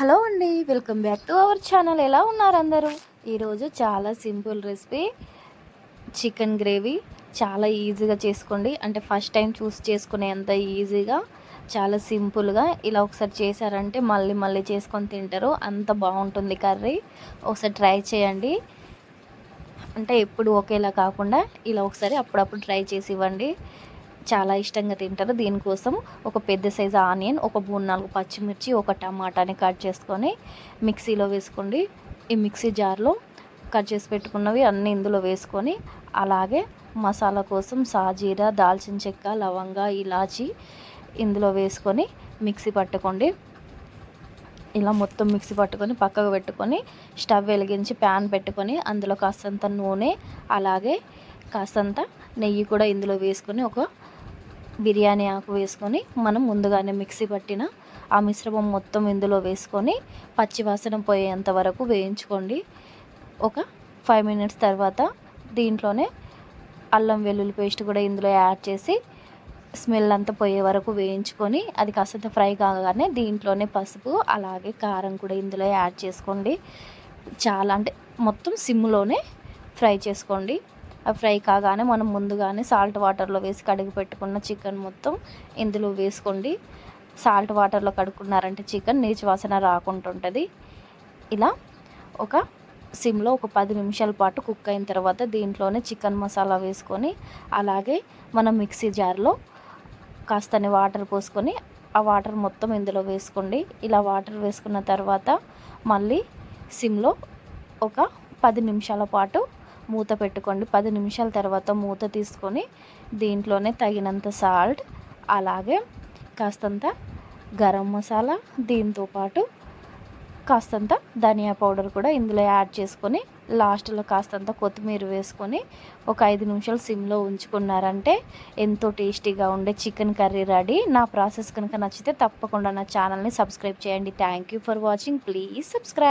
Hello అండి welcome back to our channel. ఎలా ఉన్నారు అందరూ? ఈరోజు చాలా సింపుల్ రెసిపీ. చికెన్ గ్రేవీ చాలా ఈజీగా చేసుకోండి. అంటే ఫస్ట్ టైం చూస్ చేసుకునేంత ఈజీగా చాలా సింపుల్గా ఇలా ఒకసారి చేశారంటే మళ్ళీ మళ్ళీ చేసుకొని తింటారు. అంత బాగుంటుంది కర్రీ. ఒకసారి ట్రై చేయండి. అంటే ఎప్పుడు ఒకేలా కాకుండా ఇలా ఒకసారి అప్పుడప్పుడు ట్రై చేసి ఇవ్వండి. చాలా ఇష్టంగా తింటారు. దీనికోసం ఒక పెద్ద సైజు ఆనియన్ ఒక మూడు నాలుగు పచ్చిమిర్చి ఒక టమాటాని కట్ చేసుకొని మిక్సీలో వేసుకోండి. ఈ మిక్సీ జార్లో కట్ చేసి పెట్టుకున్నవి అన్నీ ఇందులో వేసుకొని అలాగే మసాలా కోసం సాజీరా దాల్చిన చెక్క లవంగా ఇలాచి ఇందులో వేసుకొని మిక్సీ పట్టుకోండి. ఇలా మొత్తం మిక్సీ పట్టుకొని పక్కకు పెట్టుకొని స్టవ్ వెలిగించి ప్యాన్ పెట్టుకొని అందులో కాస్తంత నూనె అలాగే కాస్తంత నెయ్యి కూడా ఇందులో వేసుకొని ఒక బిర్యానీ ఆకు వేసుకొని మనం ముందుగానే మిక్సీ పట్టిన ఆ మిశ్రమం మొత్తం ఇందులో వేసుకొని పచ్చివాసన పోయేంత వరకు వేయించుకోండి. ఒక ఫైవ్ మినిట్స్ తర్వాత దీంట్లోనే అల్లం వెల్లుల్లి పేస్ట్ కూడా ఇందులో యాడ్ చేసి స్మెల్ అంతా పోయే వరకు వేయించుకొని అది కాస్త ఫ్రై కాగానే దీంట్లోనే పసుపు అలాగే కారం కూడా ఇందులో యాడ్ చేసుకోండి. చాలా అంటే మొత్తం సిమ్లోనే ఫ్రై చేసుకోండి. అవి ఫ్రై కాగానే మనం ముందుగానే సాల్ట్ వాటర్లో వేసి కడిగి పెట్టుకున్న చికెన్ మొత్తం ఇందులో వేసుకోండి. సాల్ట్ వాటర్లో కడుక్కున్నారంటే చికెన్ నీచు వాసన రాకుంటుంటుంది ఇలా ఒక సిమ్లో ఒక పది నిమిషాల పాటు కుక్ అయిన తర్వాత దీంట్లోనే చికెన్ మసాలా వేసుకొని అలాగే మనం మిక్సీ జార్లో కాస్తని వాటర్ పోసుకొని ఆ వాటర్ మొత్తం ఇందులో వేసుకోండి. ఇలా వాటర్ వేసుకున్న తర్వాత మళ్ళీ సిమ్లో ఒక పది నిమిషాల పాటు మూత పెట్టుకోండి. పది నిమిషాల తర్వాత మూత తీసుకొని దీంట్లోనే తగినంత సాల్ట్ అలాగే కాస్తంత గరం మసాలా దీంతోపాటు కాస్తంత ధనియా పౌడర్ కూడా ఇందులో యాడ్ చేసుకొని లాస్ట్లో కాస్తంత కొత్తిమీర వేసుకొని ఒక ఐదు నిమిషాలు సిమ్లో ఉంచుకున్నారంటే ఎంతో టేస్టీగా ఉండే చికెన్ కర్రీ రెడీ. నా ప్రాసెస్ కనుక నచ్చితే తప్పకుండా నా ఛానల్ని సబ్స్క్రైబ్ చేయండి. Thank you for watching. Please subscribe.